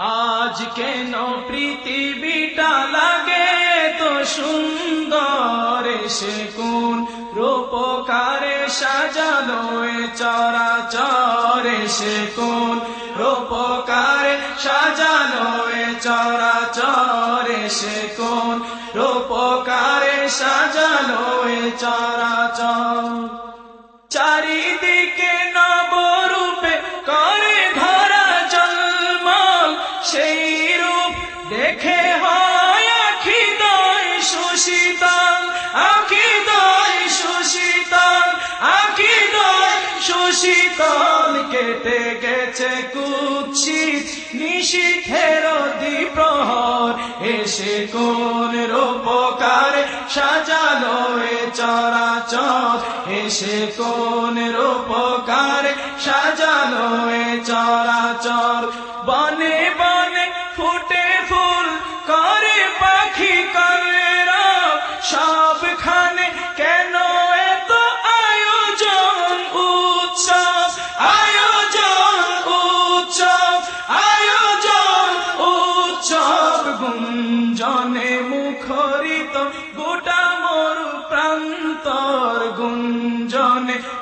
আজ কেন পৃথিবীটা লাগে তো সুন্দর সে কোন রূপকারে সাজানো এ চরাচরে সে কোন রূপকারে সাজানো এ চরাচরে সে কোন রূপকারে সাজানো এ চরাচর। চারিদিকে সুশীতল কেটে গেছে কুৎসিত নিশীথের দীপ্রহর এসে কোন রূপকার সাজালো এ চরাচর। এসে কোন রূপকার সাজালো এ চরাচর। বনে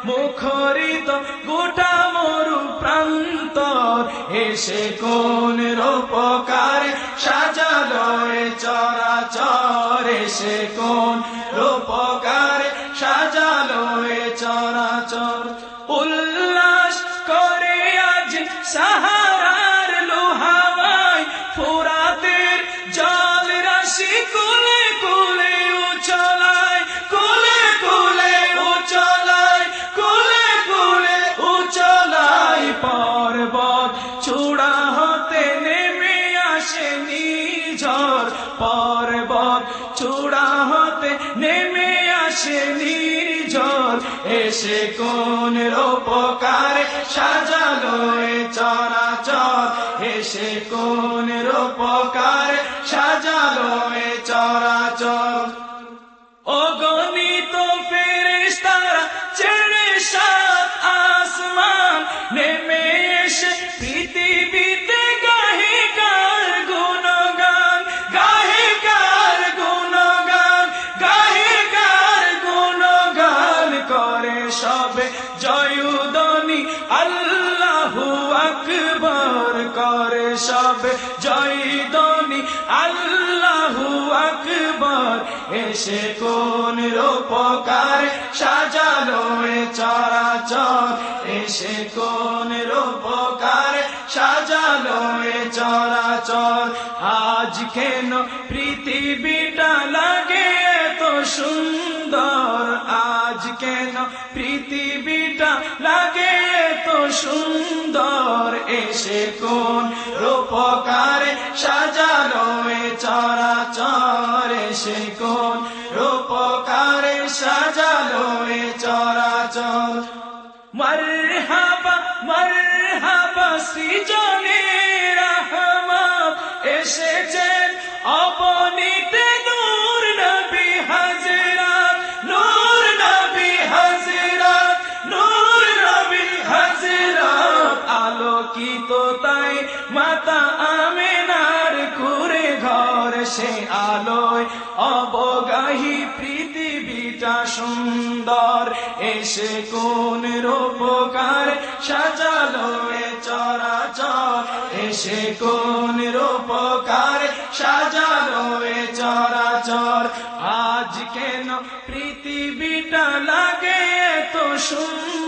মুখরিত গোটা মরু প্রান্তর। এসে কোন রূপকার চরা চরাচর। এসে কোন রূপকার চরা চর উল্লাস হতে নেমে আসে নির্জন এসে কোন রূপকার সাজালো চরাচর। এসে কোন রূপকার সাজালো চরাচর। ও অগণিত আল্লাহু আকবার করে সবে জয়দনি আকবার এসে কোন রূপকার সাজালো চরাচর। এসে কোন রূপকার সাজালো চরাচর। আজ কেন পৃথিবীটা লাগে তো সুন্দর আজ কেন পৃথিবীটা লাগে তো সুন্দর। এসে কোন রূপকার সাজালো এ চরাচর। এসে কোন রূপকার সাজালো এ চরাচর। মরহাবা মরহাবা সৃজনে রহমান এসেছেন অবনীতে আলোকিত তাই মাতা আমেনার কুরে ঘর সে আলোয় অবগাহী পৃথিবীটা সুন্দর। এসে কোন রূপকার সাজালো চরাচর। এসে কোন রূপকার সাজালো চরাচর। আজ কেন পৃথিবীটা লাগে তো সুন্দর?